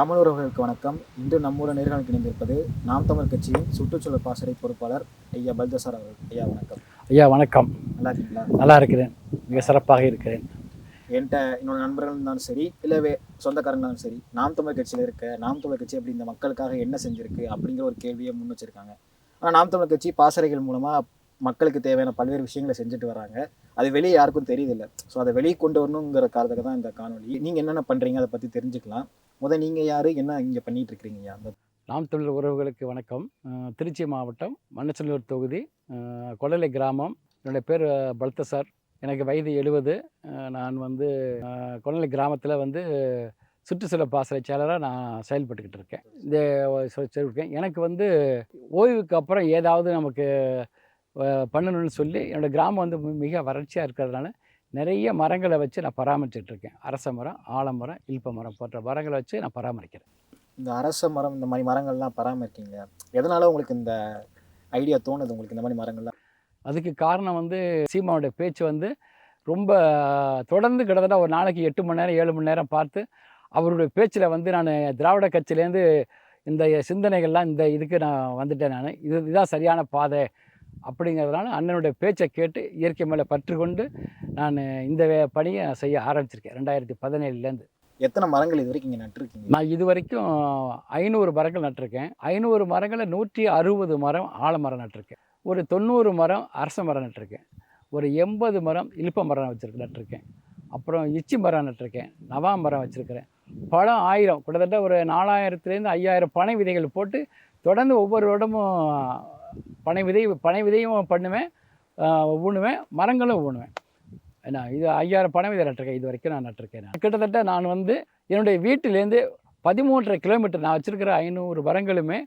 தமிழ் உறவுகளுக்கு வணக்கம். இன்று நம்முடன் நேர்காணல் இணைந்திருப்பது நாம் தமிழ் கட்சியின் சுற்றுச்சூழல் பாசறை பொறுப்பாளர் ஐயா பல்தசார் அவர்கள். ஐயா வணக்கம். ஐயா வணக்கம். நல்லா இருக்கீங்களா? நல்லா இருக்கிறேன். மிக சிறப்பாக இருக்கிறேன். என்கிட்ட என்னோட நண்பர்கள் இருந்தாலும் சரி இல்லை வே சொந்தக்காரங்க இருந்தாலும் சரி நாம் தமிழ் கட்சியில் இருக்க நாம் தமிழ் கட்சி அப்படி இந்த மக்களுக்காக என்ன செஞ்சிருக்கு அப்படிங்கிற ஒரு கேள்வியை முன் வச்சிருக்காங்க. ஆனால் நாம் தமிழ் கட்சி பாசறைகள் மூலமாக மக்களுக்கு தேவையான பல்வேறு விஷயங்களை செஞ்சுட்டு வராங்க. அது வெளியே யாருக்கும் தெரியுதில்ல. ஸோ அதை வெளியே கொண்டு வரணுங்கிற காரணத்துக்கு தான் இந்த காணொலி நீங்கள் என்னென்ன பண்ணுறீங்க அதை பற்றி தெரிஞ்சுக்கலாம். முதல் நீங்கள் யார் என்ன இங்கே பண்ணிகிட்டு இருக்கிறீங்க? அந்த நாம் தமிழர் உறவுகளுக்கு வணக்கம். திருச்சி மாவட்டம் மண்ணச்சநல்லூர் தொகுதி கொடலை கிராமம். என்னுடைய பேர் அஹ், பல்தசார். எனக்கு வயது எழுபது நான் வந்து கொடலை கிராமத்தில் வந்து சுற்றுச்சூழல் பாசறை செயலராக நான் செயல்பட்டுக்கிட்டு இருக்கேன். இந்த இருக்கேன் எனக்கு வந்து ஓய்வுக்கு அப்புறம் ஏதாவது நமக்கு பண்ணணும்னு சொல்லி என்னோடய கிராமம் வந்து மிக வறட்சியாக இருக்கிறதுனால நிறைய மரங்களை வச்சு நான் பராமரிச்சுட்டு இருக்கேன் அரச மரம் ஆலமரம் இல்ப மரம் போன்ற மரங்களை வச்சு நான் பராமரிக்கிறேன். இந்த அரச மரம் இந்த மாதிரி மரங்கள்லாம் பராமரிக்கீங்க. எதனால உங்களுக்கு இந்த ஐடியா தோணுது உங்களுக்கு இந்த மாதிரி மரங்கள்லாம்? அதுக்கு காரணம் வந்து சீமாவுடைய பேச்சு வந்து ரொம்ப தொடர்ந்து கிட்டத்தட்ட ஒரு நாளைக்கு எட்டு மணி நேரம் ஏழு மணி நேரம் பார்த்து அவருடைய பேச்சில் வந்து நான் திராவிட கட்சியிலேருந்து இந்த சிந்தனைகள்லாம் இந்த இதுக்கு நான் வந்துட்டேன் நான். இது இதுதான் சரியான பாதை. அப்படிங்கிறதுனால அண்ணனுடைய பேச்சை கேட்டு இயற்கை மேலே பற்று கொண்டு நான் இந்த பணியை செய்ய ஆரம்பிச்சிருக்கேன். ரெண்டாயிரத்தி பதினேழுலேருந்து. எத்தனை மரங்கள் இது வரைக்கும் இங்கே நட்டுருக்கீங்க? நான் இது வரைக்கும் ஐநூறு மரங்கள் நட்டிருக்கேன். ஐநூறு மரங்களில் நூற்றி அறுபது மரம் ஆலமரம் நட்டிருக்கேன். ஒரு தொண்ணூறு மரம் அரச மரம் நட்டிருக்கேன். ஒரு எண்பது மரம் இலுப்ப மரம் வச்சுருக்கு நட்டிருக்கேன். அப்புறம் இச்சி மரம் நட்டிருக்கேன். நவா மரம் வச்சுருக்கிறேன். பழம் ஆயிரம். கிட்டத்தட்ட ஒரு நாலாயிரத்துலேருந்து ஐயாயிரம் பனை விதைகள் போட்டு தொடர்ந்து ஒவ்வொரு வருடமும் பனை விதை பனை விதையும் பண்ணுவேன் ஊணுவேன் மரங்களும் ஊணுவேன் என்ன இது ஐயாயிரம் பனை விதை நட்டிருக்கேன் இது வரைக்கும் நான் நட்டிருக்கேன் நான். கிட்டத்தட்ட நான் வந்து என்னுடைய வீட்டிலேருந்து பதிமூன்றரை கிலோமீட்டர் நான் வச்சுருக்கிற ஐநூறு மரங்களுமே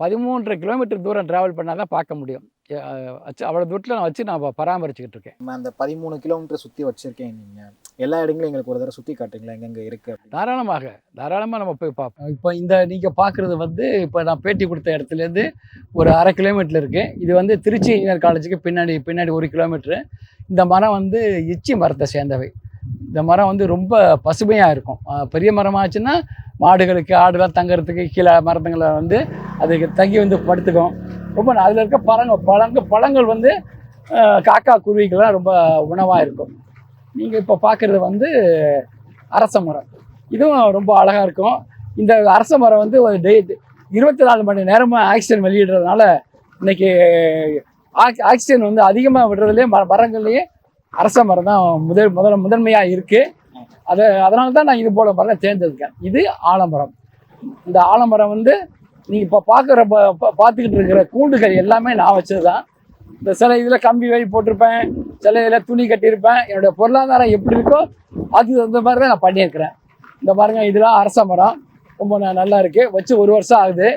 பதிமூன்றரை கிலோமீட்டர் தூரம் ட்ராவல் பண்ணால் தான் பார்க்க முடியும். வச்சு அவ்வளோ தூரத்தில் நான் வச்சு நான் பராமரிச்சுக்கிட்டு இருக்கேன். அந்த பதிமூணு கிலோமீட்டர் சுற்றி வச்சுருக்கேன் நீங்கள் எல்லா இடங்களும் எங்களுக்கு ஒரு தடவை சுற்றி காட்டுங்களா எங்கெங்கே இருக்குது தாராளமாக தாராளமாக நம்ம போய் பார்ப்போம். இப்போ இந்த நீங்கள் பார்க்குறது வந்து இப்போ நான் பேட்டி கொடுத்த இடத்துலேருந்து ஒரு அரை கிலோமீட்டர் இருக்குது இது வந்து திருச்சி இன்ஜினியர் காலேஜுக்கு பின்னாடி பின்னாடி ஒரு கிலோமீட்ரு இந்த மரம் வந்து இச்சி மரத்தை சேர்ந்தவை. இந்த மரம் வந்து ரொம்ப பசுமையாக இருக்கும். பெரிய மரமாச்சுன்னா மாடுகளுக்கு ஆடுலாம் தங்கறதுக்கு கீழே மரத்துங்களை வந்து அதுக்கு தங்கி வந்து படுத்துக்கும். ரொம்ப அதில் இருக்க பழங்கள் பழங்க பழங்கள் வந்து காக்கா குருவிக்கெல்லாம் ரொம்ப உணவாக இருக்கும். நீங்கள் இப்போ பார்க்குறது வந்து அரச மரம். இதுவும் ரொம்ப அழகாக இருக்கும். இந்த அரச மரம் வந்து ஒரு டே இருபத்தி நாலு மணி நேரமாக ஆக்சிஜன் வெளியிடுறதுனால இன்னைக்கு ஆக் ஆக்சிஜன் வந்து அதிகமாக விடுறதுலேயே ம மரங்கள்லேயே அரச மரம் தான் முதல் முதல் முதன்மையாக இருக்குது அதை அதனால தான் நான் இது போல் மரம் தேர்ந்தெடுக்கேன் இது ஆலமரம். இந்த ஆலமரம் வந்து நீங்கள் இப்போ பார்க்குற பார்த்துக்கிட்டு இருக்கிற கூண்டுகள் எல்லாமே நான் வச்சது தான் இந்த சில இதில் கம்பி வை போட்டிருப்பேன் சில இதில் துணி கட்டியிருப்பேன். என்னுடைய பொருளாதாரம் எப்படி இருக்கோ அது அந்த மாதிரி தான் நான் பண்ணியிருக்கிறேன். இந்த பாருங்கள் இதெல்லாம் அரச மரம். ரொம்ப நல்லா இருக்குது வச்சு ஒரு வருஷம் ஆகுது.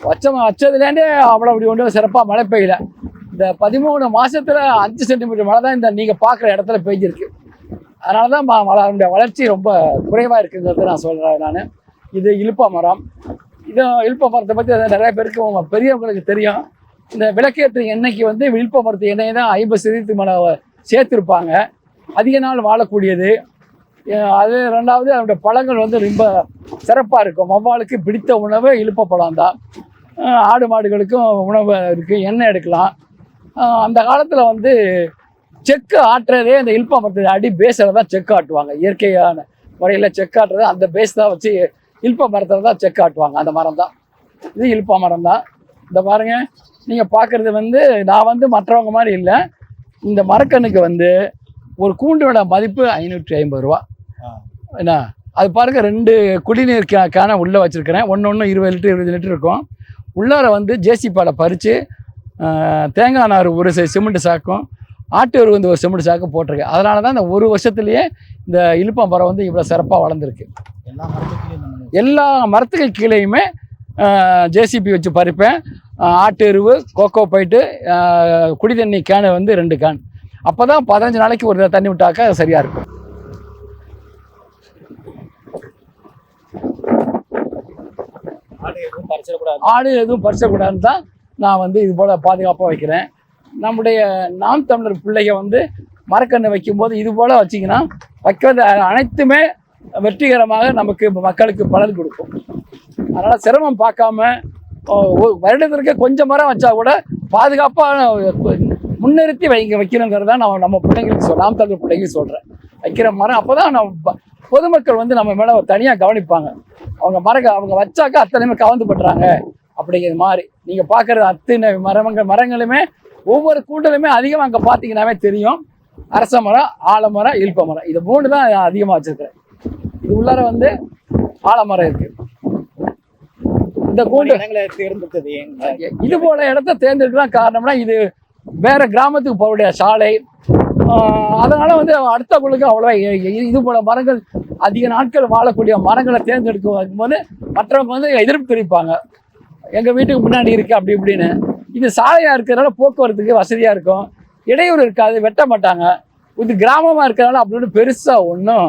வச்ச வச்சதுலேருந்தே அவ்வளோ அப்படி ஒன்றும் சிறப்பாக மழை பெய்யல. இந்த பதிமூணு மாதத்தில் அஞ்சு சென்டிமீட்டர் மழை தான் இந்த நீங்கள் பார்க்குற இடத்துல பெய்ஞ்சிருக்கு. அதனால தான் மலருடைய வளர்ச்சி ரொம்ப குறைவாக இருக்குங்கிறது நான் சொல்கிறேன் நான். இது இழுப்ப மரம். இது இழுப்ப மரத்தை பற்றி நிறைய பேருக்கு பெரியவங்களுக்கு தெரியும். இந்த விளக்கேற்ற எண்ணெய்க்கு வந்து விழுப்பமரத்து எண்ணெய் தான் ஐம்பது சதவீதத்துக்கு மேலே சேர்த்துருப்பாங்க. அதிக நாள் வாழக்கூடியது. அது ரெண்டாவது அதோட பழங்கள் வந்து ரொம்ப சிறப்பாக இருக்கும். வவ்வாலுக்கு பிடித்த உணவு இழுப்ப பழம் தான் ஆடு மாடுகளுக்கும் உணவு இருக்குது எண்ணெய் எடுக்கலாம். அந்த காலத்தில் வந்து செக்கு ஆட்டுறதே அந்த இழுப்ப மரத்து அடி பேஸில் தான் செக்கு ஆட்டுவாங்க. இயற்கையான முறையில் செக்கு ஆட்டுறது அந்த பேஸ் தான் வச்சு இழுப்ப மரத்தில் தான் செக்கு ஆட்டுவாங்க. அந்த மரம் தான். இது இழுப்ப மரம் தான். இந்த பாருங்கள் நீங்கள் பார்க்குறது வந்து நான் வந்து மற்றவங்க மாதிரி இல்லை. இந்த மரக்கண்ணுக்கு வந்து ஒரு கூண்டோட மதிப்பு ஐநூற்றி ஐம்பது ரூபா. என்ன? அது பாருங்க ரெண்டு குடிநீர் கேனை உள்ளே வச்சுருக்கிறேன். ஒன்று ஒன்று இருபது லிட்டர் இருபது லிட்டர் இருக்கும். உள்ளார வந்து ஜேசிபாலை பறித்து தேங்காய் நார் ஒரு சை சிமெண்ட் சாக்கும் ஆட்டு எரு வந்து ஒரு சிமெண்ட் சாக்கு போட்டிருக்கேன். அதனால தான் இந்த ஒரு வருஷத்துலேயே இந்த இழுப்ப மரம் வந்து இவ்வளோ சிறப்பாக வளர்ந்துருக்கு. எல்லா மரத்துக்கு கீழேயுமே ஜேசிபி வச்சு பறிப்பேன். ஆட்டு எருவு கோகோ போயிட்டு குடி தண்ணி கேனு வந்து ரெண்டு கேன் அப்போ தான் பதினஞ்சு நாளைக்கு ஒரு தண்ணி விட்டாக்கா சரியாக இருக்கும். ஆடு எதுவும் பறிச்சிடக்கூடாது. ஆடு எதுவும் பறிச்சக்கூடாதுன்னு தான் நான் வந்து இது போல் பாதுகாப்பாக வைக்கிறேன். நம்முடைய நாம் தமிழர் பிள்ளைங்க வந்து மரக்கன்று வைக்கும்போது இது போல் வச்சிங்கன்னா வைக்கிறது அனைத்துமே வெற்றிகரமாக நமக்கு மக்களுக்கு பலன் கொடுக்கும். அதனால் சிரமம் பார்க்காம ஒரு வருடத்திற்கு கொஞ்சம் மரம் வச்சா கூட பாதுகாப்பான முன்னிறுத்தி வைங்க வைக்கணுங்கிறத நான் நம்ம பிள்ளைங்களுக்கு சொல் நாம் தலைவர் பிள்ளைங்களுக்கு சொல்கிறேன் வைக்கிற மரம் அப்போ தான் நம்ம பொதுமக்கள் வந்து நம்ம மேலே தனியாக கவனிப்பாங்க. அவங்க மரங்க அவங்க வச்சாக்கா அத்தனையுமே கவர்ந்து பட்டுறாங்க. அப்படிங்கிற மாதிரி. நீங்கள் பார்க்குற அத்தனை மரங்கள் மரங்களுமே ஒவ்வொரு கூட்டலுமே அதிகமாக அங்கே பார்த்தீங்கன்னாவே தெரியும். அரச மரம் ஆலமரம் இல்ப மரம். இது மூணு தான் அதிகமாக வச்சுருக்கிறேன். இது உள்ளார வந்து ஆலமரம் இருக்குது இந்த கூண்டு தேர்ந்தெடுத்தது இது போல இடத்த தேர்ந்தெடுக்கலாம் காரணம்னா இது வேற கிராமத்துக்கு போகக்கூடிய சாலை. அதனால வந்து அடுத்த இ- இ- இது போல மரங்கள் அதிக நாட்கள் வாழக்கூடிய மரங்களை தேர்ந்தெடுக்கும் போது மற்றவங்க வந்து எதிர்ப்பு தெரிவிப்பாங்க எங்க வீட்டுக்கு முன்னாடி இருக்கு அப்படி இப்படின்னு. இது சாலையா இருக்கிறதுனால போக்குவரத்துக்கு வசதியா இருக்கும். இடையூறு இருக்காது வெட்ட மாட்டாங்க. இது கிராமமா இருக்கிறதுனால அப்படின்னு பெருசா ஒன்றும்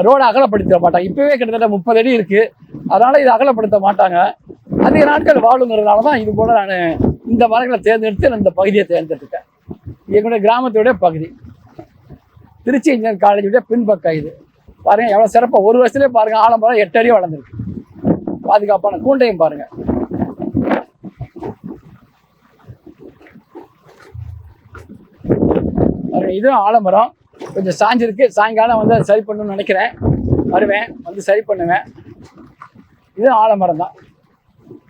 ரோடு அகலப்படுத்த மாட்டாங்க. இப்பவே கிட்டத்தட்ட முப்பது அடி இருக்கு. அதனால் இதை அகலப்படுத்த மாட்டாங்க. அதிக நாட்கள் வாழுங்கிறதுனால தான் இது போல் நான் இந்த மரங்களை தேர்ந்தெடுத்து நான் இந்த பகுதியை தேர்ந்தெடுத்துட்டேன். எங்களுடைய கிராமத்துடைய பகுதி. திருச்சி இன்ஜினியர் காலேஜுடைய பின்பக்கம் இது. பாருங்க எவ்வளோ சிறப்பாக ஒரு வருஷத்துலேயே பாருங்கள் ஆலமரம் எட்டு அடி வளர்ந்துருக்கு. பாதுகாப்பான கூண்டையும் பாருங்கள் இதுவும் ஆலமரம். கொஞ்சம் சாஞ்சிருக்கு. சாயங்காலம் வந்து அதை சரி பண்ணணும்னு நினைக்கிறேன். வருவேன் வந்து சரி பண்ணுவேன். இதுவும் ஆலமரம் தான்.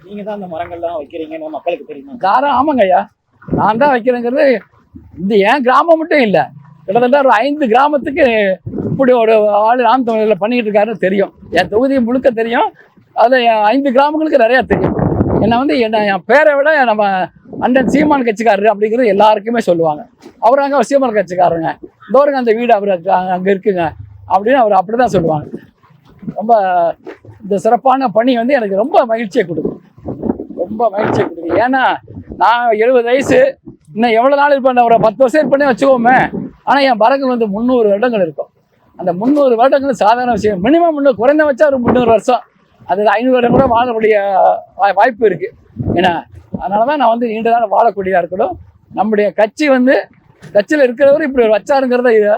நீங்க தான் அந்த மரங்கள்லாம் வைக்கிறீங்கன்னு மக்களுக்கு தெரியுமா? காரம் ஆமாங்க ஐயா. நான் தான் வைக்கிறேங்கிறது இந்த என் கிராமம் மட்டும் இல்லை. கிட்டத்தட்ட ஒரு ஐந்து கிராமத்துக்கு இப்படி ஒரு ஆள் நாம் தமிழில் பண்ணிக்கிட்டு இருக்காருன்னு தெரியும். என் தொகுதி முழுக்க தெரியும். அதில் என் ஐந்து கிராமங்களுக்கு நிறையா தெரியும். என்னை வந்து என்ன என் பேரை விட நம்ம அண்ணன் சீமான் கட்சிக்காரரு அப்படிங்கிறது எல்லாருக்குமே சொல்லுவாங்க. அவர் அங்கே சீமான் கட்சிக்காரருங்க. தோறுங்க அந்த வீடு அவர் அங்கே இருக்குங்க. அப்படின்னு அவர் அப்படி தான் சொல்லுவாங்க. ரொம்ப இந்த சிறப்பான பணி வந்து எனக்கு ரொம்ப மகிழ்ச்சியை கொடுக்கும் ரொம்ப மகிழ்ச்சியை கொடுக்கும் ஏன்னா நான் எழுபது வயசு இன்னும் எவ்வளோ நாள் இருப்பேன் ஒரு பத்து வருஷம் இருப்பேனே வச்சுக்கோமே. ஆனால் என் மரங்கள் வந்து முந்நூறு வருடங்கள் இருக்கும். அந்த முந்நூறு வருடங்கள் சாதாரண விஷயம். மினிமம் முன்னூறு குறைந்த வச்சா ஒரு முந்நூறு வருஷம். அது ஐநூறு வருடம் கூட வாழக்கூடிய வாய்ப்பு இருக்குது ஏன்னா அதனால தான் நான் வந்து நீண்ட நாள் வாழக்கூடியதாக இருக்கணும். நம்முடைய கட்சி வந்து கட்சியில் இருக்கிறவர் இப்படி வச்சாருங்கிறத இது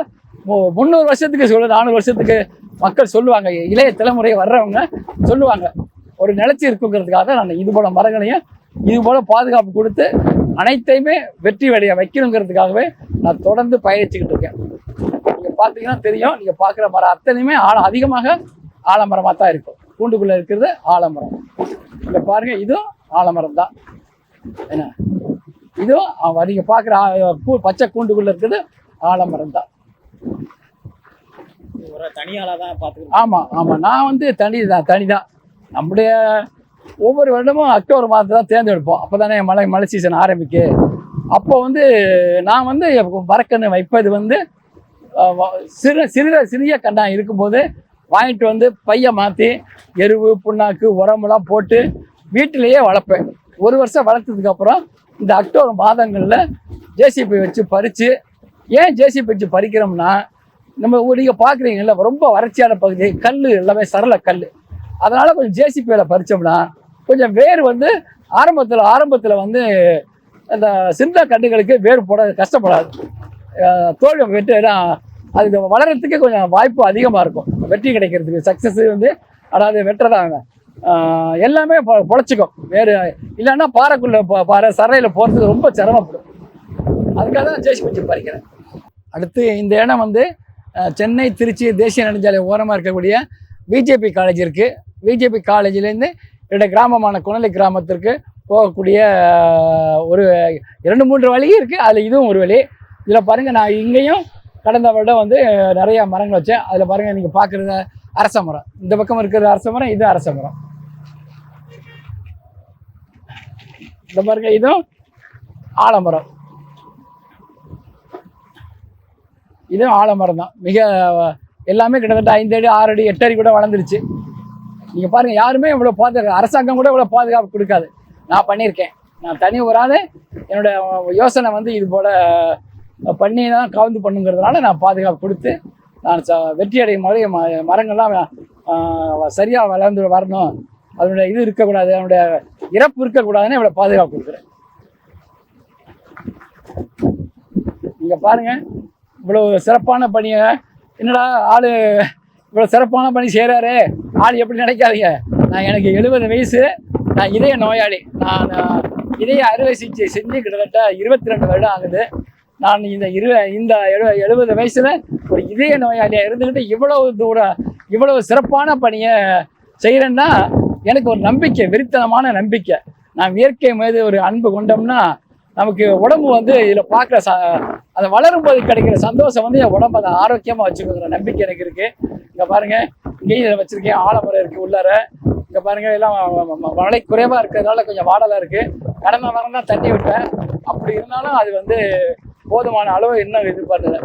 முந்நூறு வருஷத்துக்கு சொல்லு நானூறு வருஷத்துக்கு மக்கள் சொல்லுவாங்க இளைய தலைமுறை வர்றவங்க சொல்லுவாங்க ஒரு நிலைச்சி இருக்குங்கிறதுக்காக நான் இது போல மரங்களையும் இது போல பாதுகாப்பு கொடுத்து அனைத்தையுமே வெற்றி அடைய வைக்கணுங்கிறதுக்காகவே நான் தொடர்ந்து பயணிச்சுக்கிட்டு இருக்கேன். நீங்க பார்த்தீங்கன்னா தெரியும் நீங்க பார்க்குற மரம் அத்தனையுமே ஆழம் அதிகமாக ஆலமரமாக தான் இருக்கும். கூண்டுக்குள்ளே இருக்கிறது ஆலமரம். இங்க பாருங்க இதுவும் ஆலமரம் தான். என்ன? இதுவும் அவ- நீங்க பார்க்குற பூ பச்சை கூண்டுக்குள்ள இருக்கிறது ஆலமரம் தான் ஒரு தனியாளா தான் பாத்துக்கிறேன் ஆமாம் ஆமாம் நான் வந்து தனி தான் தனி தான் நம்முடைய ஒவ்வொரு வருடமும் அக்டோபர் மாதத்தை தான் தேர்ந்தெடுப்போம். அப்போ தானே மழை மழை சீசன் ஆரம்பிக்கு. அப்போ வந்து நான் வந்து மரக்கன்று வைப்பது வந்து வ- சிறு சிறிய சிறிய கண்ணா இருக்கும்போது வாங்கிட்டு வந்து பைய மாற்றி எருவு புண்ணாக்கு உரமெல்லாம் போட்டு வீட்டிலேயே வளர்ப்பேன். ஒரு வருஷம் வளர்த்ததுக்கப்புறம் இந்த அக்டோபர் மாதங்களில் ஜேசிபி வச்சு பறித்து ஏன் ஜேசிபி வச்சு பறிக்கிறோம்னா நம்ம நீங்கள் பார்க்குறீங்கல்ல ரொம்ப வறட்சியான பகுதி. கல் எல்லாமே சரள கல் அதனால கொஞ்சம் ஜேசிபியில் பறிச்சோம்னா கொஞ்சம் வேர் வந்து ஆரம்பத்தில் ஆரம்பத்தில் வந்து அந்த சின்ன கண்டுகளுக்கு வேர் போட கஷ்டப்படாது. தோல்வி வெட்டினா அது வளர்கிறதுக்கு கொஞ்சம் வாய்ப்பு அதிகமாக இருக்கும். வெற்றி கிடைக்கிறதுக்கு சக்ஸஸ் வந்து அதாவது வெட்டுறதாங்க. எல்லாமே பொழைச்சிக்கும். வேறு இல்லைன்னா பாறைக்குள்ளே பாறை சரையில் போகிறதுக்கு ரொம்ப சிரமப்படும். அதுக்காக தான் ஜேசி வச்சு பறிக்கிறேன். அடுத்து இந்த இடம் வந்து சென்னை திருச்சி தேசிய நெடுஞ்சாலை ஓரமாக இருக்கக்கூடிய பிஜேபி காலேஜ் இருக்குது பிஜேபி காலேஜ்லேருந்து என்னுடைய கிராமமான குணலை கிராமத்திற்கு போகக்கூடிய ஒரு இரண்டு மூன்று வழியும் இருக்குது அதில் இதுவும் ஒரு வழி. இதில் பாருங்கள் நான் இங்கேயும் கடந்த வருடம் வந்து நிறையா மரங்கள் வச்சேன். அதில் பாருங்கள் நீங்கள் பார்க்குறது அரச மரம். இந்த பக்கம் இருக்கிறது அரச மரம் இது அரச மரம். இந்த பாருங்கள் இதுவும் ஆலமரம். இதுவும் ஆலமரம் தான். மிக எல்லாமே கிட்டத்தட்ட ஐந்து அடி ஆறு அடி எட்டு அடி கூட வளர்ந்துருச்சு. நீங்கள் பாருங்கள் யாருமே இவ்வளோ பாதுகாப்பு அரசாங்கம் கூட இவ்வளோ பாதுகாப்பு கொடுக்காது. நான் பண்ணியிருக்கேன். நான் தனி ஒரு என்னோட யோசனை வந்து இது போல் பண்ணி தான் கலந்து பண்ணுங்கிறதுனால நான் பாதுகாப்பு கொடுத்து நான் ச வெற்றி அடையும் மாதிரி ம- மரங்கள்லாம் சரியாக வளர்ந்து வரணும். அதனுடைய இது இருக்கக்கூடாது அதனுடைய இறப்பு இருக்கக்கூடாதுன்னு இவ்வளோ பாதுகாப்பு கொடுக்குறேன். நீங்கள் பாருங்கள் இவ்வளோ சிறப்பான பணியை என்னடா ஆள் இவ்வளோ சிறப்பான பணி செய்கிறாரு ஆள் எப்படி நினைக்காதீங்க. நான் எனக்கு எழுபது வயசு நான் இதய நோயாளி. நான் இதய அறுவை சிகிச்சை செஞ்சு கிட்டத்தட்ட இருபத்தி ரெண்டு வருடம் ஆகுது. நான் இந்த இரு இந்த எழு எழுபது வயசில் ஒரு இதய நோயாளியாக இருந்துக்கிட்டு இவ்வளவு தூரம் இவ்வளவு சிறப்பான பணியை செய்கிறேன்னா எனக்கு ஒரு நம்பிக்கை வெறித்தனமான நம்பிக்கை. நான் இயற்கை மீது ஒரு அன்பு கொண்டோம்னா நமக்கு உடம்பு வந்து இதில் பார்க்குற ச அதை வளரும் போது கிடைக்கிற சந்தோஷம் வந்து என் உடம்பு அதை ஆரோக்கியமாக வச்சுக்கோங்கிற நம்பிக்கை எனக்கு இருக்குது இங்கே பாருங்கள் இங்கேயும் வச்சுருக்கேன் ஆலமரம் இருக்குது உள்ளார. இங்கே பாருங்கள் எல்லாம் மழை குறைவாக இருக்கிறதுனால கொஞ்சம் வாடலாக இருக்குது கடந்த வாரம் தான் தண்ணி விட்டேன். அப்படி இருந்தாலும் அது வந்து போதுமான அளவு இன்னும் எதிர்பார்த்தது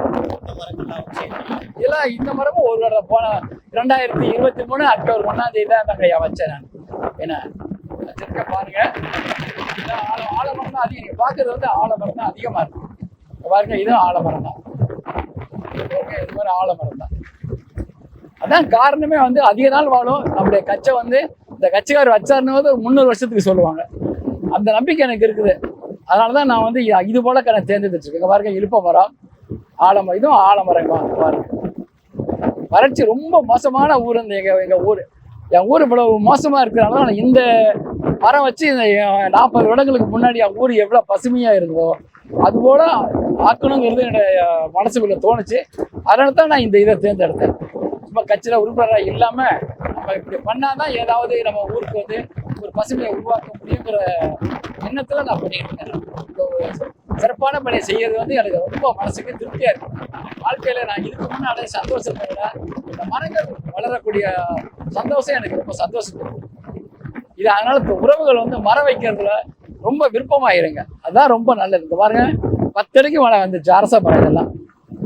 இதெல்லாம் இந்த மரமும் ஒரு வாரம் போன ரெண்டாயிரத்தி இருபத்தி மூணு அக்டோபர் ஒன்றாம் தேதி தான் நாங்கள் வச்சேன் நான். என்ன வச்சிருக்க பாருங்க ஆலமரம் தான் அதிகம் பார்க்கறது வந்து ஆலமரம் தான் அதிகமாக இருக்கும் பாருங்க இதுவும் ஆலமரம் தான் ஓகே இது மாதிரி ஆலமரம் தான் அதான் காரணமே வந்து அதிக நாள் வாழும். நம்முடைய கச்சை வந்து இந்த கட்சிக்கார் வச்சாருன்னு வந்து ஒரு முந்நூறு வருஷத்துக்கு சொல்லுவாங்க. அந்த நம்பிக்கை எனக்கு இருக்குது. அதனால தான் நான் வந்து இது போல கணக்கு தேர்ந்தெடுத்துருக்கேன். இங்க பாருங்க இழுப்ப மரம் ஆலமரம் இதுவும் ஆலமரம் பாருங்க. வறட்சி ரொம்ப மோசமான ஊர் இந்த எங்க எங்க ஊர். என் ஊர் இவ்வளவு மோசமாக இருக்கிறனால நான் இந்த மரம் வச்சு இந்த நாற்பது வருடங்களுக்கு முன்னாடி என் ஊர் எவ்வளோ பசுமையாக இருந்ததோ அதுபோல் ஆக்கணுங்கிறது என்னுடைய மனசுக்குள்ள தோணுச்சு. அதனால தான் நான் இந்த இதை தேர்ந்தெடுத்தேன். சும்மா கட்சியில் உறுப்பினராக இல்லாமல் நம்ம இப்படி பண்ணால் தான் ஏதாவது நம்ம ஊருக்கு வந்து ஒரு பசுமையை உருவாக்க முடியுங்கிற எண்ணத்தில் நான் பண்ணிட்டு இருக்கேன். சிறப்பான பணியை செய்யறது வந்து எனக்கு ரொம்ப மனசுக்கு திருப்தியாக இருக்கும் வாழ்க்கையில் நான் இதுக்கு முன்னாடி சந்தோஷத்தை விட இந்த மரங்கள் வளரக்கூடிய சந்தோஷம் எனக்கு ரொம்ப சந்தோஷம் இது அதனால் இப்போ உறவுகள் வந்து மரம் வைக்கிறதுல ரொம்ப விருப்பமாயிருங்க. அதுதான் ரொம்ப நல்லது. இந்த பாருங்க பத்தடிக்கு மழை வந்துச்சு அரச மரம் இதெல்லாம்.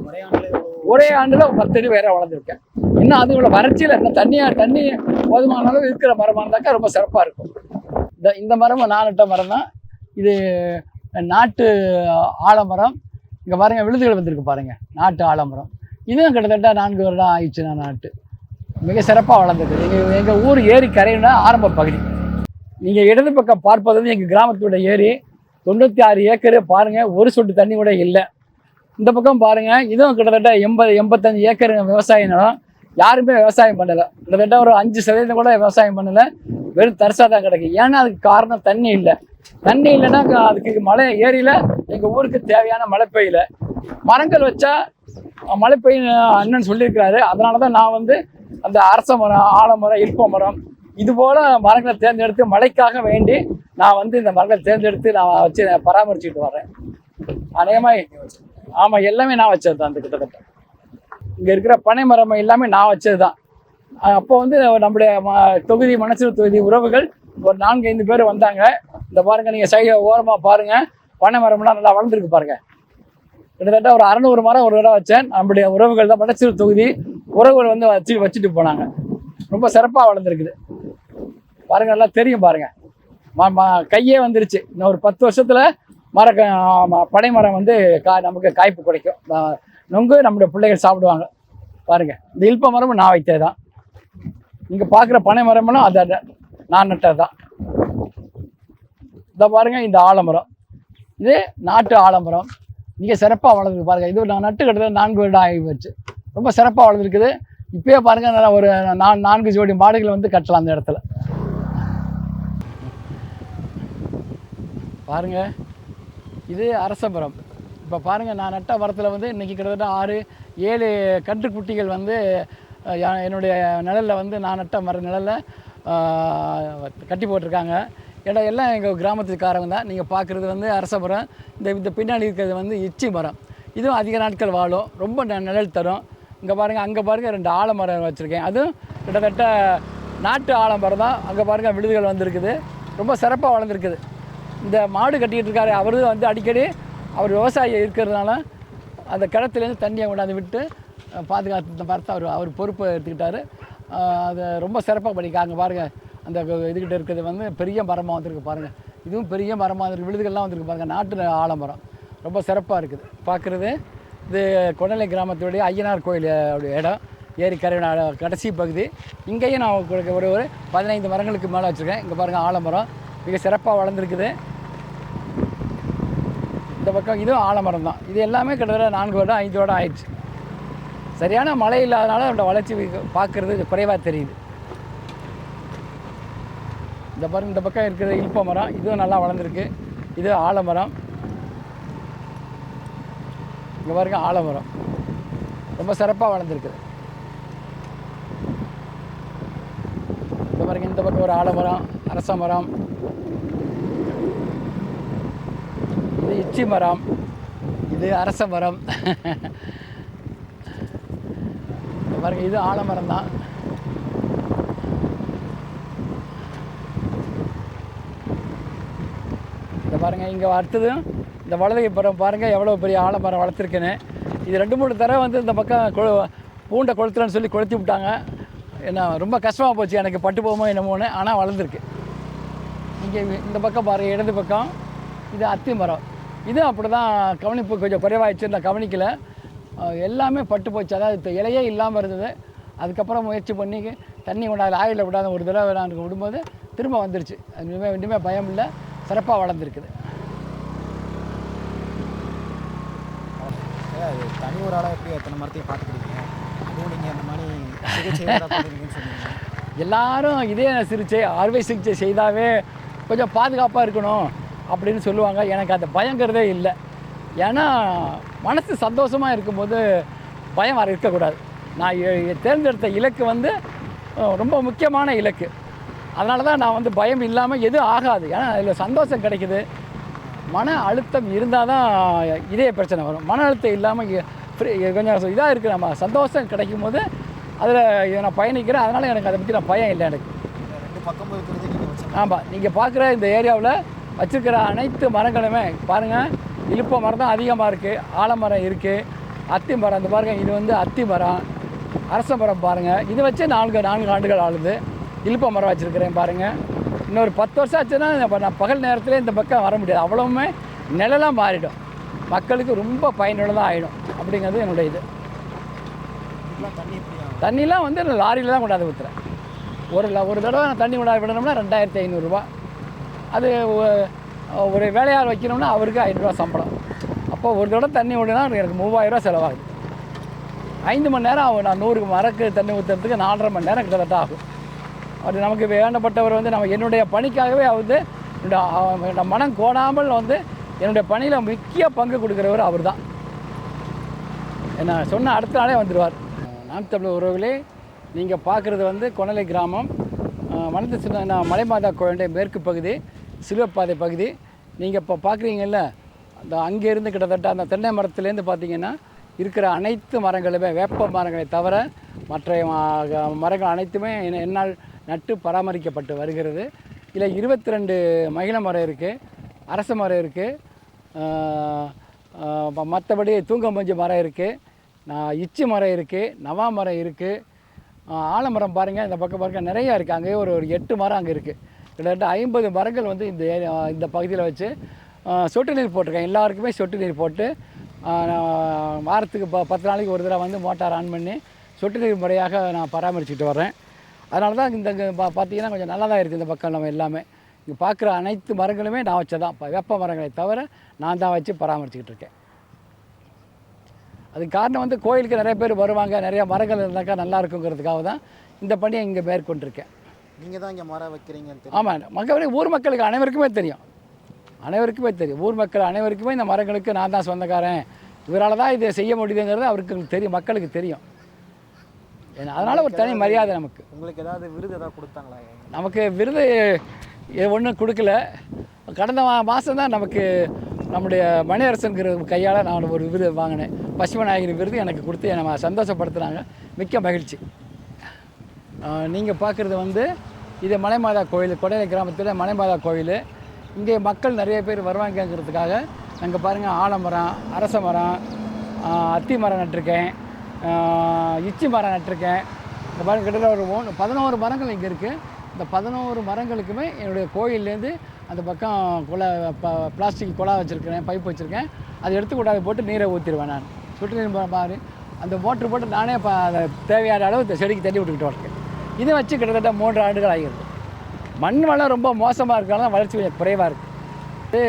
ஒரே ஆண்டுல ஒரே ஆண்டில் பத்தடி வேற வளர்ந்துருக்கேன். இன்னும் அது உள்ள வறட்சியில் இன்னும் தண்ணியாக தண்ணி போதுமான அளவு இருக்கிற மரமா இருந்தாக்கா ரொம்ப சிறப்பாக இருக்கும். இந்த இந்த மரமும் நான் நட்ட மரம் தான் இது நாட்டு ஆலமரம் இங்கே பாருங்கள் விழுதுகள் வந்திருக்கு பாருங்கள் நாட்டு ஆலமரம். இதுவும் கிட்டத்தட்ட நான்கு வருடம் ஆயிடுச்சு நான் நாட்டு. மிக சிறப்பாக வளர்ந்துருக்கு எங்கள் எங்கள் ஊர் ஏரி கரையினா ஆரம்ப பகுதி. நீங்கள் இடது பக்கம் பார்ப்பது வந்து எங்கள் கிராமத்தோட ஏரி. தொண்ணூற்றி ஆறு ஏக்கரு பாருங்கள் ஒரு சொட்டு தண்ணி கூட இல்லை. இந்த பக்கம் பாருங்கள் இதுவும் கிட்டத்தட்ட எண்பது எண்பத்தஞ்சு ஏக்கர் விவசாய நிலம். யாருமே விவசாயம் பண்ணலை. கிட்டத்தட்ட ஒரு அஞ்சு சதவீதம் கூட விவசாயம் பண்ணலை. வெறும் தரிசாக தான் கிடக்கு. ஏன்னா அதுக்கு காரணம் தண்ணி இல்லை. தண்ணி இல்லைன்னா அதுக்கு மழை ஏரியில் எங்கள் ஊருக்கு தேவையான மழை பெய்யல. மரங்கள் வச்சா மழை பெய்ய அண்ணன் சொல்லியிருக்கிறாரு. அதனால தான் நான் வந்து அந்த அரச மரம் ஆலமரம் இல்ப மரம் இது போல் மரங்களை தேர்ந்தெடுத்து மழைக்காக வேண்டி நான் வந்து இந்த மரங்களை தேர்ந்தெடுத்து நான் வச்சு பராமரிச்சுட்டு வர்றேன். அநேகமாக ஆமாம் எல்லாமே நான் வச்சது தான் அந்த கிட்டத்தட்ட. இங்கே இருக்கிற பனை மரம் எல்லாமே நான் வச்சது தான் அப்போ வந்து நம்முடைய ம- தொகுதி மனசு தொகுதி உறவுகள் ஒரு நான்கு ஐந்து பேர் வந்தாங்க. இந்த பாருங்க நீங்கள் சைட ஓரமாக பாருங்க. பனை மரம்லாம் நல்லா வளர்ந்துருக்கு பாருங்க. கிட்டத்தட்ட ஒரு அறநூறு மரம் ஒரு இடம் வச்சேன். நம்முடைய உறவுகள் தான் மனசூர் தொகுதி. உறவுகள் வந்து வச்சு வச்சுட்டு போனாங்க. ரொம்ப சிறப்பாக வளர்ந்துருக்குது. பாருங்க நல்லா தெரியும் பாருங்க. ம- ம- கையே வந்துருச்சு. இன்னும் ஒரு பத்து வருஷத்துல மர பனைமரம் பனை மரம் வந்து கா நமக்கு காய்ப்பு கிடைக்கும். நொங்கு நம்முடைய பிள்ளைகள் சாப்பிடுவாங்க. பாருங்க இந்த இல்ப மரமும் நான் வைத்தே தான் இங்கே பார்க்குற பனை மரமெல்லாம் அதை நான் நட்டது தான். இதை பாருங்கள் இந்த ஆலமரம். இது நாட்டு ஆலமரம். மிக சிறப்பாக வளர்ந்துருக்கு பாருங்கள் இது நான் நட்டு கிட்டத்தட்ட நான்கு வருடம் ஆகி போச்சு. ரொம்ப சிறப்பாக வளர்ந்துருக்குது. இப்போயே பாருங்கள் நல்லா ஒரு நான் நான்கு ஜோடி மாடுகள் வந்து கட்டலாம் அந்த இடத்துல. பாருங்க இது அரசபுரம். இப்போ பாருங்கள் நான் நட்ட மரத்தில் வந்து இன்றைக்கி கிட்டத்தட்ட ஆறு ஏழு கன்றுக்குட்டிகள் வந்து என்னுடைய நிழலில் வந்து நான் நட்ட மர நிழலில் கட்டி போட்டிருக்காங்க. இடம் எல்லாம் எங்கள் கிராமத்துக்காரங்க தான். நீங்கள் பார்க்குறது வந்து அரச மரம் இந்த இந்த பின்னாடி இருக்கிறது வந்து இச்சி மரம். இதுவும் அதிக நாட்கள் வாழும். ரொம்ப ந- நிழல் தரும். இங்கே பாருங்கள் அங்கே பாருங்கள் ரெண்டு ஆலமரம் வச்சுருக்கேன். அதுவும் கிட்டத்தட்ட நாட்டு ஆலமரம் தான். அங்கே பாருங்கள் விழுதுகள் வந்திருக்குது. ரொம்ப சிறப்பாக வளர்ந்துருக்குது. இந்த மாடு கட்டிக்கிட்டு இருக்காரு. அவரு வந்து அடிக்கடி அவர் விவசாயி இருக்கிறதுனால அந்த கிணத்துலேருந்து தண்ணியை கொண்டாந்து விட்டு பாதுகாத்து பார்த்து மரத்தை அவர் அவர் பொறுப்பை எடுத்துக்கிட்டார். அதை ரொம்ப சிறப்பாக பண்ணிக்காங்க பாருங்கள் அந்த இதுக்கிட்ட இருக்கிறது வந்து பெரிய மரமாக வந்திருக்கு பாருங்கள் இதுவும் பெரிய மரமாக வந்திருக்கு. விழுதுகள்லாம் வந்திருக்கு பாருங்கள் நாட்டு ஆலமரம். ரொம்ப சிறப்பாக இருக்குது. பார்க்குறது இது கொடலை கிராமத்துடைய ஐயனார் கோயில் இடம். ஏரி கரை கடைசி பகுதி. இங்கேயும் நான் உங்களுக்கு ஒரு ஒரு பதினைந்து மரங்களுக்கு மேலே வச்சுருக்கேன். இங்கே பாருங்கள் ஆலமரம். மிக சிறப்பாக வளர்ந்துருக்குது. இந்த பக்கம் இதுவும் ஆலமரம் தான். இது எல்லாமே கிட்டத்தட்ட நான்கு வருடம் ஐந்து வருடம் ஆயிடுச்சு. சரியான மழை இல்லாதனால அதோட வளர்ச்சி பார்க்குறது குறைவாக தெரியுது. இந்த பாருங்க இந்த பக்கம் இருக்கிற இல்ப மரம் இதுவும் நல்லா வளர்ந்துருக்கு. இது ஆலமரம். இங்கே பாருங்க ஆலமரம். ரொம்ப சிறப்பாக வளர்ந்துருக்குது இந்த பாருங்க இந்த பக்கம் ஒரு ஆலமரம் அரச மரம். இது இச்சி மரம். இது அரச மரம். பாருங்கள் பாருங்க இது ஆலமரம் தான். இதை பாருங்க இங்கே அடுத்ததும் இந்த வலதுகை படம் பாருங்கள் எவ்வளோ பெரிய ஆலமரம் வளர்த்துருக்குன்னு. இது ரெண்டு மூணு தடவை வந்து இந்த பக்கம் கொ பூண்டை கொளுத்துறேன்னு சொல்லி கொளுத்தி விட்டாங்க. என்ன ரொம்ப கஷ்டமாக போச்சு. எனக்கு பட்டு போகுமோ என்னமோன்னு ஆனால் வளர்ந்துருக்கு. இங்கே இந்த பக்கம் பாருங்க இடது பக்கம். இது அத்தி மரம். இது அப்படி தான் கவனிப்பு கொஞ்சம் குறைவாயிடுச்சு நான் கவனிக்கல. எல்லாமே பட்டு போச்சு. அதாவது இலையே இல்லாமல் இருந்தது. அதுக்கப்புறம் முயற்சி பண்ணி தண்ணி கொண்டாது ஆயில் விடாத ஒரு தடவை நான் விடும்போது திரும்ப வந்துருச்சு. இனிமேல் இனிமேல் பயம் இல்லை. சிறப்பாக வளர்ந்துருக்குது. தனி ஒரு ஆளாக எப்படி எத்தனை மரத்தையும் பார்த்துக்கிறீங்க? அதுவும் நீங்கள் அந்த மாதிரி சிகிச்சை எல்லாரும் இதே சிகிச்சை அறுவை சிகிச்சை செய்தாவே கொஞ்சம் பாதுகாப்பாக இருக்கணும் அப்படின்னு சொல்லுவாங்க. எனக்கு அந்த பயங்கிறதே இல்லை. ஏன்னா மனசு சந்தோஷமாக இருக்கும்போது பயம் வர இருக்கக்கூடாது. நான் தேர்ந்தெடுத்த இலக்கு வந்து ரொம்ப முக்கியமான இலக்கு. அதனால தான் நான் வந்து பயம் இல்லாமல் எதுவும் ஆகாது. ஏன்னா அதில் சந்தோஷம் கிடைக்குது. மன அழுத்தம் இருந்தால் தான் இதே பிரச்சனை வரும். மன அழுத்தம் இல்லாமல் ஃப்ரீ கொஞ்சம் இதாக இருக்குது நம்ம. சந்தோஷம் கிடைக்கும் போது அதில் நான் பயணிக்கிறேன். அதனால் எனக்கு அதை பற்றி நான் பயம் இல்லை எனக்கு. ஆமாம் நீங்கள் பார்க்குற இந்த ஏரியாவில் வச்சிருக்கிற அனைத்து மரங்களுமே பாருங்கள் இழுப்ப மரம் தான் அதிகமாக இருக்குது ஆலமரம் இருக்குது அத்தி மரம் இந்த பாருங்கள் இது வந்து அத்தி மரம். அரச மரம் பாருங்கள் இது வச்சு நான்கு நான்கு ஆண்டுகள் ஆளுது. இழுப்ப மரம் வச்சுருக்கிறேன் பாருங்கள் இன்னொரு பத்து வருஷம் ஆச்சுன்னா நான் பகல் நேரத்தில் இந்த பக்கம் வர முடியாது. அவ்வளவுமே நிழலாக மாறிடும். மக்களுக்கு ரொம்ப பயனுள்ளதாக ஆகிடும் அப்படிங்கிறது என்னுடைய இது. தண்ணி தண்ணிலாம் வந்து நான் லாரியில் தான் கொண்டாந்து ஊற்றுறேன் ஒரு ஒரு தடவை நான் தண்ணி கொண்டாந்து விடணும்னா ரெண்டாயிரத்தி ஐநூறுரூவா அது ஒரு வேலையாள் வைக்கணும்னா அவருக்கு ஐநூறுரூவா சம்பளம். அப்போ ஒரு தடவை தண்ணி விடுனா எனக்கு மூவாயிரரூவா செலவாகுது. ஐந்து மணி நேரம் ஆகும். நான் நூறு மரக்கு தண்ணி ஊற்றுறதுக்கு நாலரை மணி நேரம் கிட்டத்தட்ட ஆகும். அது நமக்கு வேண்டப்பட்டவர் வந்து நம்ம என்னுடைய பணிக்காகவே வந்து என்னுடைய என்னோட மனம் கோணாமல் வந்து என்னுடைய பணியில் முக்கிய பங்கு கொடுக்குறவர் அவர் தான் என்ன சொன்ன அடுத்த நாளே வந்துடுவார் நாம் தமிழ் உறவுகளே நீங்கள் பார்க்குறது வந்து கொனலை கிராமம் வனத்து சின்ன மலைமாதா கோயிலுடைய மேற்கு பகுதி. சிலுவப்பாதை பகுதி. நீங்கள் இப்போ பார்க்குறீங்கல்ல அந்த அங்கேருந்து கிட்டத்தட்ட அந்த தென்னை மரத்துலேருந்து பார்த்தீங்கன்னா இருக்கிற அனைத்து மரங்களுமே வேப்ப மரங்களை தவிர மற்ற மரங்கள் அனைத்துமே என்னால் நட்டு பராமரிக்கப்பட்டு வருகிறது. இதில் இருபத்தி ரெண்டு மகிழ மரம் இருக்குது அரச மரம் இருக்குது மற்றபடி தூங்கம்பஞ்சு மரம் இருக்குது நான் இச்சி மரம் இருக்குது நவா மரம் இருக்குது ஆலமரம் பாருங்கள் இந்த பக்கம் பாருங்கள் நிறையா இருக்குது அங்கேயே ஒரு ஒரு எட்டு மரம் அங்கே இருக்குது கிட்டத்தட்ட ஐம்பது மரங்கள் வந்து இந்த ஏரியா இந்த பகுதியில் வச்சு சொட்டு நீர் போட்டிருக்கேன். எல்லாருக்குமே சொட்டு நீர் போட்டு வாரத்துக்கு ப பத்து நாளைக்கு ஒரு தடவை வந்து மோட்டார் ஆன் பண்ணி சொட்டு நீர் முறையாக நான் பராமரிச்சுட்டு வர்றேன். அதனால தான் இந்த பா பார்த்தீங்கன்னா கொஞ்சம் நல்லா தான் இருக்குது இந்த பக்கம் நம்ம எல்லாமே. இங்கே பார்க்குற அனைத்து மரங்களுமே நான் வச்சதான். இப்போ வேப்ப மரங்களை தவிர நான் தான் வச்சு பராமரிச்சுக்கிட்டு இருக்கேன். அதுக்கு காரணம் வந்து கோயிலுக்கு நிறைய பேர் வருவாங்க. நிறைய மரங்கள் இருந்தாக்கா நல்லா இருக்குங்கிறதுக்காக தான் இந்த பணியை இங்கே மேற்கொண்டிருக்கேன். நீங்கள் தான் இங்கே மரம் வைக்கிறீங்கன்னு தெரியும். ஆமாம் மக்கள் ஊர் மக்களுக்கு அனைவருக்குமே தெரியும். அனைவருக்குமே தெரியும். ஊர் மக்கள் அனைவருக்குமே இந்த மரங்களுக்கு நான் தான் சொந்தக்காரன். இவரால் தான் இதை செய்ய முடியுதுங்கிறது அவருக்கு தெரியும் மக்களுக்கு தெரியும். அதனால் ஒரு தனி மரியாதை நமக்கு. உங்களுக்கு ஏதாவது விருது ஏதாவது கொடுத்தாங்களா? நமக்கு விருது ஒன்றும் கொடுக்கல. கடந்த மா மாதம் தான் நமக்கு நம்முடைய மணியரசன்கிற கையால் நான் ஒரு விருது வாங்கினேன். பசுமநாயகரி விருது எனக்கு கொடுத்து என்னை சந்தோஷப்படுத்துனாங்க. மிக்க மகிழ்ச்சி. நீங்கள் பார்க்குறது வந்து இது மலைமாதா கோயில் கொடையை கிராமத்தில் மலைமாதா கோயில். இங்கே மக்கள் நிறைய பேர் வருவாங்கங்கிறதுக்காக அங்கே பாருங்கள் ஆலமரம் அரச மரம் அத்தி மரம் நட்டிருக்கேன் இச்சி மரம் நட்டிருக்கேன். இந்த மாதிரி கிட்டத்தட்ட ஒரு மூணு பதினோரு மரங்கள் இங்கே இருக்குது இந்த பதினோரு மரங்களுக்குமே என்னுடைய கோயில்லேருந்து அந்த பக்கம் குழா ப பிளாஸ்டிக் குழா வச்சுருக்கிறேன் பைப் வச்சுருக்கேன். அதை எடுத்து போட்டு நீரை ஊற்றிடுவேன் நான். சொட்டு நீர் மாதிரி அந்த மோட்ரு போட்டு நானே இப்போ அதை தேவையான அளவு இந்த செடிக்கு தண்ணி விட்டுக்கிட்டு வரேன் இதை வச்சு கிட்டத்தட்ட மூன்று ஆண்டுகள் ஆகிறது. மண் வளம் ரொம்ப மோசமாக இருக்கிறனால வளர்ச்சி கொஞ்சம் குறைவாக இருக்குது இது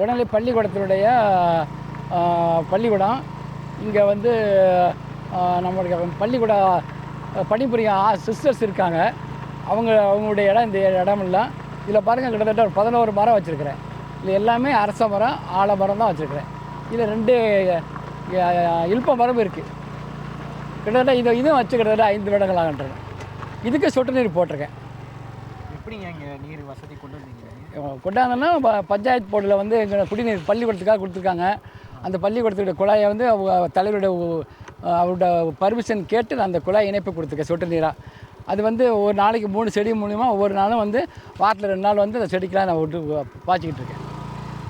உடனே பள்ளிக்கூடத்தினுடைய பள்ளிக்கூடம். இங்கே வந்து நம்மளுடைய பள்ளிக்கூட பணிபுரியும் சிஸ்டர்ஸ் இருக்காங்க. அவங்க அவங்களுடைய இடம் இந்த இடமெல்லாம் இதில் பாருங்கள் கிட்டத்தட்ட ஒரு பதினோரு மரம் வச்சுருக்கிறேன். இல்லை எல்லாமே அரச மரம் ஆலமரம் தான் வச்சுருக்கிறேன். இதில் ரெண்டு அஹ், இல்ப மரம் இருக்குது கிட்டத்தட்ட இது இதுவும் வச்சு கிட்டத்தட்ட ஐந்து வருடங்கள் ஆகின்றது. இதுக்கு சொட்டு நீர் போட்டிருக்கேன். எப்படிங்க இங்கே நீர் வசதி கொண்டு வந்தீங்க? கொண்டாந்தோன்னா ப- பஞ்சாயத்து போர்டில் வந்து எங்கள் குடிநீர் பள்ளிக்கூடத்துக்காக கொடுத்துருக்காங்க. அந்த பள்ளிக்கூடத்துடைய குழாயை வந்து தலைவருடைய அவரோட பர்மிஷன் கேட்டு அந்த குழாய் இணைப்பு கொடுத்துருக்கேன் சொட்டு நீராக அது வந்து ஒரு நாளைக்கு மூணு செடி மூலிமா ஒவ்வொரு நாளும் வந்து வாரத்தில் ரெண்டு நாள் வந்து அந்த செடிக்கெலாம் நான் விட்டு பாய்ச்சிக்கிட்டு இருக்கேன்.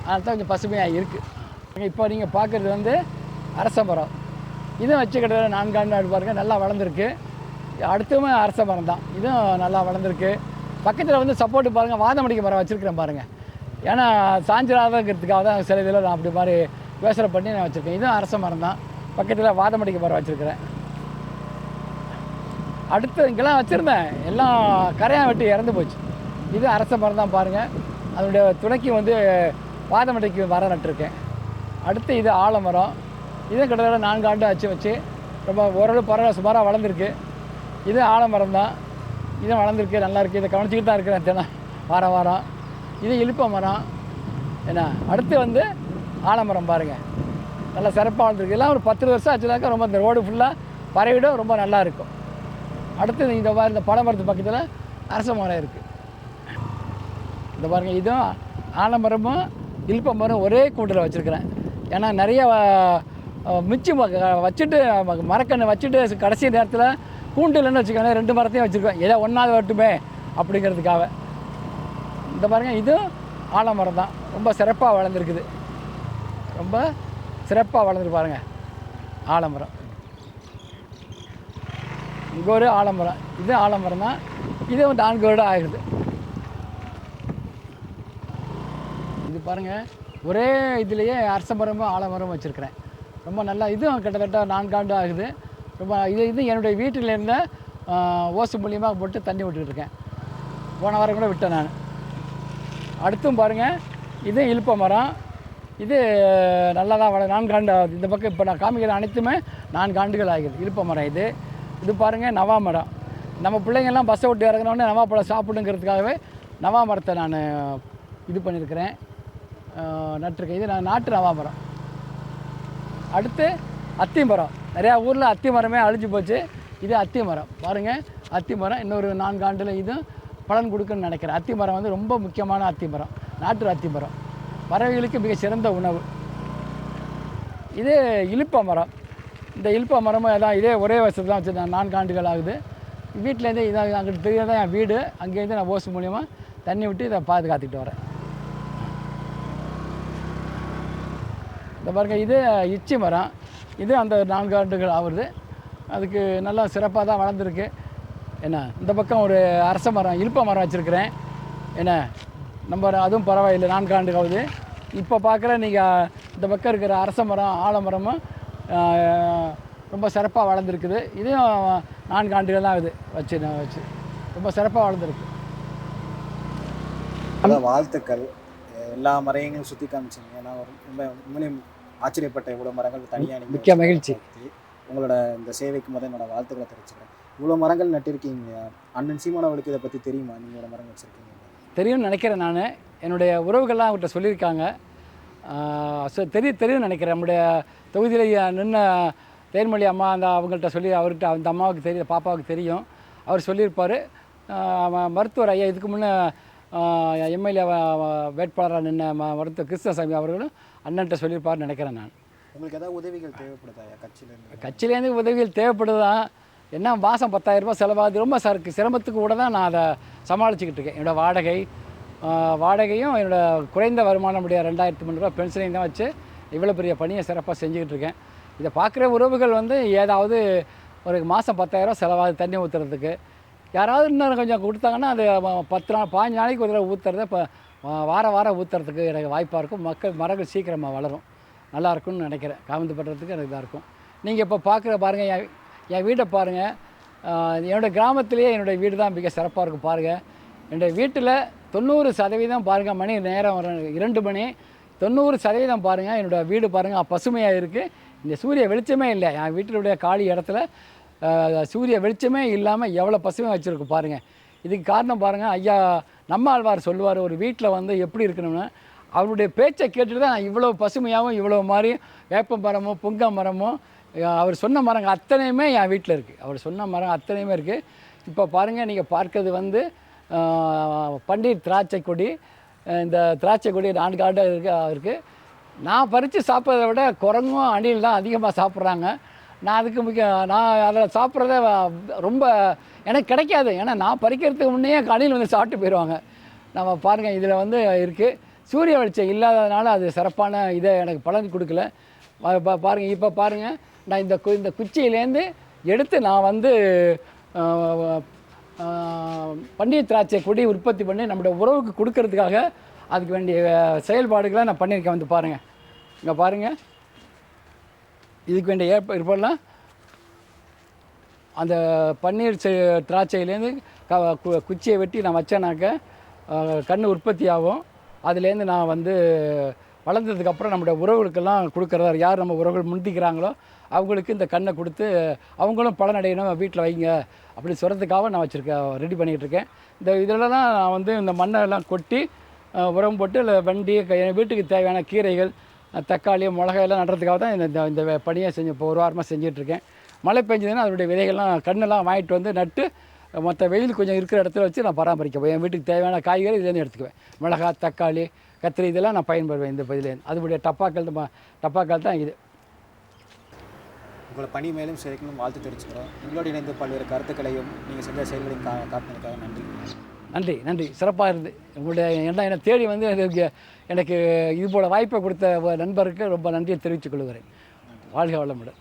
அதனால தான் கொஞ்சம் பசுமையாக இருக்குது இப்போ நீங்கள் பார்க்குறது வந்து அரச மரம் இதுவும் வச்சு கிட்டத்தட்ட நான்காண்டு ஆண்டு பாருங்கள் நல்லா வளர்ந்துருக்கு. அடுத்தவுமே அரச மரம் தான். இதுவும் நல்லா வளர்ந்துருக்கு. பக்கத்தில் வந்து சப்போர்ட் பாருங்கள் வாதமடிக்க மரம் வச்சுருக்கிறேன் பாருங்கள் ஏன்னா சாஞ்சிராதங்கிறதுக்காக தான் சில இதில் நான் அப்படி மாதிரி யோசனை பண்ணி நான் வச்சுருக்கேன். இதுவும் அரச மரம் தான். பக்கத்தில் வாதமடிக்க மரம் வச்சுருக்கிறேன். அடுத்து இங்கெல்லாம் வச்சுருந்தேன். எல்லாம் கரையான் வெட்டி இறந்து போச்சு. இது அரச மரம் தான் பாருங்கள் அதனுடைய துணைக்கு வந்து வாதமடைக்கு மரம் நட்டுருக்கேன். அடுத்து இது ஆலமரம். இதுவும் கிட்டத்தட்ட நான்கு ஆண்டு ஆச்சு வச்சு. ரொம்ப ஓரளவு பரவாயில்ல சுமாராக வளர்ந்துருக்கு. இது ஆலமரம் தான் இது வளர்ந்துருக்கு நல்லா இருக்குது இதை கவனிச்சிக்கிட்டு தான் இருக்கிறேன் தினம் வாரம் வாரம். இது இழுப்ப மரம். என்ன அடுத்து வந்து ஆலமரம் பாருங்கள் நல்லா சிறப்பாக வளர்ந்துருக்கு. எல்லாம் ஒரு பத்து வருஷம் ஆச்சுனாக்கா ரொம்ப இந்த ரோடு ஃபுல்லாக பரவிடும் ரொம்ப நல்லா இருக்கும் அடுத்து இந்த மாதிரி இந்த பழமரத்து பக்கத்தில் அரச மரம் இருக்குது இந்த பாருங்கள் இதுவும் ஆலமரமும் இழுப்ப மரம் ஒரே கூண்டில் வச்சுருக்கிறேன். ஏன்னா நிறைய மிச்சம் வச்சுட்டு மரக்கன்று வச்சுட்டு கடைசி நேரத்தில் கூண்டில்னு வச்சுக்கோங்களேன் ரெண்டு மரத்தையும் வச்சுருக்கோம். ஏதோ ஒன்றாவது வரட்டுமே அப்படிங்கிறதுக்காக. இந்த பாருங்கள் இதுவும் ஆலமரம் தான் ரொம்ப சிறப்பாக வளர்ந்துருக்குது. ரொம்ப சிறப்பாக வளர்ந்துரு பாருங்க ஆலமரம். இங்கே ஒரு ஆலமரம். இது ஆலமரம் தான் இது நான்கு வருடம் ஆகுது இது பாருங்கள் ஒரே இதுலேயே அரச மரமும் ஆலமரமும் வச்சுருக்கிறேன். ரொம்ப நல்லா இதுவும் கிட்டத்தட்ட நான்காண்டு ஆகுது. ரொம்ப இது இது என்னுடைய வீட்டில் இருந்த ஓசு மூலியமாக போட்டு தண்ணி விட்டுக்கிட்டு இருக்கேன். போன வாரம் கூட விட்டேன் நான். அடுத்தும் பாருங்கள் இது இழுப்ப மரம். இது நல்லா தான் வள நான்கு ஆண்டு ஆகுது. இந்த பக்கம் இப்போ நான் காமிக்கிற அனைத்துமே நான்கு ஆண்டுகள் ஆகுது. இழுப்ப மரம் இது. இது பாருங்கள் நவா மரம். நம்ம பிள்ளைங்கள்லாம் பஸ்ஸை விட்டு இறங்கினோடனே நவா பழம் சாப்பிடுங்கிறதுக்காகவே நவா மரத்தை நான் இது பண்ணியிருக்கிறேன். நட்டுருக்கேன் நட்டிருக்கேன். இது நான் நாட்டு நவா மரம். அடுத்து அத்தி மரம் நிறையா ஊரில் அத்தி மரமே அழிஞ்சு போச்சு. இது அத்தி மரம். பாருங்கள் அத்தி மரம் இன்னொரு நான்கு ஆண்டில் இதுவும் பலன் கொடுக்குன்னு நினைக்கிறேன். அத்தி மரம் வந்து ரொம்ப முக்கியமான அத்தி மரம். நாட்டு அத்தி மரம். பறவைகளுக்கு மிக சிறந்த உணவு. இது இழுப்ப மரம். இந்த இழுப்ப மரமும் அதான் இதே ஒரே வருஷத்தில் தான் வச்சுருந்தேன் நான்கு ஆண்டுகள் ஆகுது. வீட்டிலேருந்து இதான் அங்கிட்டு தெரியாத தான் என் வீடு. அங்கேருந்து நான் ஓசு மூலியமாக தண்ணி விட்டு இதை பாதுகாத்துக்கிட்டு வரேன். இந்த பாருங்கள் இது இச்சி மரம். இது அந்த நான்கு ஆண்டுகள் ஆகுது. அதுக்கு நல்லா சிறப்பாக தான் வளர்ந்துருக்கு. என்ன இந்த பக்கம் ஒரு அரச மரம் இழுப்ப மரம் வச்சுருக்கிறேன். என்ன நம்ம அதுவும் பரவாயில்லை நான்கு ஆண்டு ஆகுது. இப்போ பார்க்குற நீங்கள் இந்த பக்கம் இருக்கிற அரச மரம் ஆலமரமும் ரொம்ப சிறப்பாக வளர்ந்துருக்குது. இதையும் நான்கு ஆண்டுகள் தான் ஆகுது. வச்சு நான் வச்சு ரொம்ப சிறப்பாக வளர்ந்துருக்கு. வாழ்த்துக்கள். எல்லா மரங்களையும் சுற்றி காமிச்சிங்க. ஏன்னா ரொம்ப உண்மையிலேயும் ஆச்சரியப்பட்ட இவ்வளோ மரங்கள் தனியாக மிக்க மகிழ்ச்சி. உங்களோட இந்த சேவைக்கு முதல் என்னோட வாழ்த்துக்களை தெரிவிச்சுக்கிறேன். இவ்வளோ மரங்கள் நட்டிருக்கீங்க. அண்ணன் சீமான் அவளுக்கு இதை பற்றி தெரியுமா? நீங்கள் இவ்வளோ மரங்கள் வச்சுருக்கீங்க. தெரியும்னு நினைக்கிறேன் நான். என்னுடைய உறவுகள்லாம் அவர்கிட்ட சொல்லியிருக்காங்க. so தெரியும் தெரியும்னு நினைக்கிறேன். நம்முடைய தொகுதியில் நின்ன தேன்மொழி அம்மா அந்த அவங்கள்ட்ட சொல்லி அவர்கிட்ட அந்த அம்மாவுக்கு தெரியும் பாப்பாவுக்கு தெரியும். அவர் சொல்லியிருப்பார். மருத்துவர் ஐயா இதுக்கு முன்னே எம்எல்ஏ வேட்பாளராக நின்ன ம- மருத்துவர் கிருஷ்ணசாமி அவர்களும் அண்ணன்ட்ட சொல்லியிருப்பாருன்னு நினைக்கிறேன் நான். உங்களுக்கு ஏதாவது உதவிகள் தேவைப்படுதா கட்சியிலேருந்து? கட்சியிலேருந்து உதவிகள் தேவைப்படுதான் என்ன மாதம் பத்தாயிரம் ரூபாய் செலவாகுது? ரொம்ப சருக்கு சிரமத்துக்கு கூட தான் நான் அதை சமாளிச்சுக்கிட்டு இருக்கேன். என்னோடய வாடகை வாடகையும் என்னோட குறைந்த வருமானமுடைய ரெண்டாயிரத்தி முந்நூறுரூவா பென்ஷனையும் தான் வச்சு இவ்வளோ பெரிய பணியை சிறப்பாக செஞ்சுக்கிட்டு இருக்கேன். இதை பார்க்குற உறவுகள் வந்து ஏதாவது ஒரு மாதம் பத்தாயிரம் செலவாகுது தண்ணி ஊற்றுறதுக்கு யாராவது இன்னும் கொஞ்சம் கொடுத்தாங்கன்னா அது பத்து நாள் பாஞ்சு நாளைக்கு ஒரு தடவை ஊற்றுறத இப்போ வாரம் வாரம் ஊற்றுறதுக்கு எனக்கு வாய்ப்பாக இருக்கும். மக்கள் மரங்கள் சீக்கிரமாக வளரும். நல்லா இருக்கும்னு நினைக்கிறேன். காமந்து படுறதுக்கு எனக்கு இதாக இருக்கும். நீங்கள் இப்போ பார்க்குற பாருங்கள் என் என் வீட்டை பாருங்கள் என்னோடய கிராமத்திலேயே என்னுடைய வீடு தான் மிக சிறப்பாக இருக்கும் பாருங்கள் என்னுடைய வீட்டில் தொண்ணூறு சதவீதம் பாருங்கள் மணி நேரம் இரண்டு மணி தொண்ணூறு சதவீதம் பாருங்கள் என்னோடய வீடு பாருங்கள் பசுமையாக இருக்குது இந்த சூரிய வெளிச்சமே இல்லை. என் வீட்டினுடைய காலி இடத்துல சூரிய வெளிச்சமே இல்லாமல் எவ்வளோ பசுமையாக வச்சுருக்கு பாருங்கள் இதுக்கு காரணம் பாருங்கள் ஐயா நம்மாழ்வார் சொல்லுவார் ஒரு வீட்டில் வந்து எப்படி இருக்கணும்னா அவருடைய பேச்சை கேட்டுட்டு தான் இவ்வளோ பசுமையாகவும் இவ்வளோ மாதிரி வேப்ப மரமும் புங்க மரமும் அவர் சொன்ன மரங்கள் அத்தனையுமே என் வீட்டில் இருக்குது அவர் சொன்ன மரம் அத்தனையுமே இருக்குது இப்போ பாருங்கள் நீங்கள் பார்க்கறது வந்து பண்டிட் பன்னீர் திராட்சை கொடி இந்த திராட்சை கொடி நான்கு ஆண்டு இருக்கு இருக்குது நான் பறித்து சாப்பிட்றத விட குரங்கும் அணில் தான் அதிகமாக சாப்பிட்றாங்க. நான் அதுக்கு முக்கிய நான் அதில் சாப்பிட்றத ரொம்ப எனக்கு கிடைக்காது. ஏன்னா நான் பறிக்கிறதுக்கு முன்னே கடையில் வந்து சாப்பிட்டு போயிடுவாங்க. நம்ம பாருங்கள் இதில் வந்து இருக்குது சூரிய வெளிச்சம் இல்லாததுனால அது சிறப்பான இதை எனக்கு பலன் கொடுக்கல. பா- இப்போ பாருங்கள் நான் இந்த கு இந்த குச்சியிலேருந்து எடுத்து நான் வந்து ஆஹ், பன்னீர் திராட்சை கொடி உற்பத்தி பண்ணி நம்முடைய உறவுக்கு கொடுக்கறதுக்காக அதுக்கு வேண்டிய செயல்பாடுகளை நான் பண்ணியிருக்கேன். வந்து பாருங்கள் இங்கே பாருங்கள் இதுக்கு வேண்டிய ஏற்ப இருப்பெல்லாம் அந்த பன்னீர் செ- திராட்சையிலேருந்து க கு- குச்சியை வெட்டி நான் வச்சேனாக்க கண் கன்று உற்பத்தி ஆகும். அதுலேருந்து நான் வந்து வளர்ந்ததுக்கப்புறம் நம்முடைய உறவுகளுக்கெல்லாம் கொடுக்குறதா யார் நம்ம உறவுகள் முந்திக்கிறாங்களோ அவங்களுக்கு இந்த கண்ணை கொடுத்து அவங்களும் பலனடையணும் வீட்டில் வைங்க அப்படி சொல்கிறதுக்காக நான் வச்சுருக்கேன் ரெடி பண்ணிகிட்டு இருக்கேன். இந்த இதில் தான் நான் வந்து இந்த மண்ணெல்லாம் கொட்டி உரம் போட்டு இல்லை வண்டி க- என் வீட்டுக்கு தேவையான கீரைகள் தக்காளி மிளகாயெல்லாம் நடுறதுக்காக தான் இந்த இந்த- இந்த பணியை செஞ்சு இப்போ ஒரு வாரமாக செஞ்சிட்ருக்கேன் மழை பெஞ்சதுன்னா அதனுடைய விதைகள்லாம் கண்ணெல்லாம் வாங்கிட்டு வந்து நட்டு மற்ற வெயில் கொஞ்சம் இருக்கிற இடத்துல வச்சு நான் பராமரிக்க என் வீட்டுக்கு தேவையான காய்கறி இதுலேருந்து எடுத்துக்குவேன். மிளகாய் தக்காளி கத்திரி இதெல்லாம் நான் பயன்படுவேன் இந்த பதிலேருந்து அதுபடிய டப்பாக்கள் டப்பாக்கள் தான் இது. உங்களை பணி மேலும் சேர்க்கணும் வாழ்த்து தெரிவிச்சுக்கிறோம். எங்களோடு இணைந்து பல்வேறு கருத்துக்களையும் நீங்கள் செஞ்ச செயல்களையும் கா காட்டினதுக்காக நன்றி. நன்றி நன்றி. சிறப்பாக இருந்து. உங்களுடைய என்ன என்னை தேடி வந்து எனக்கு எனக்கு இது போல் வாய்ப்பை கொடுத்த நண்பருக்கு ரொம்ப நன்றியை தெரிவித்துக் கொள்கிறேன். வாழ்க வளமுடன்.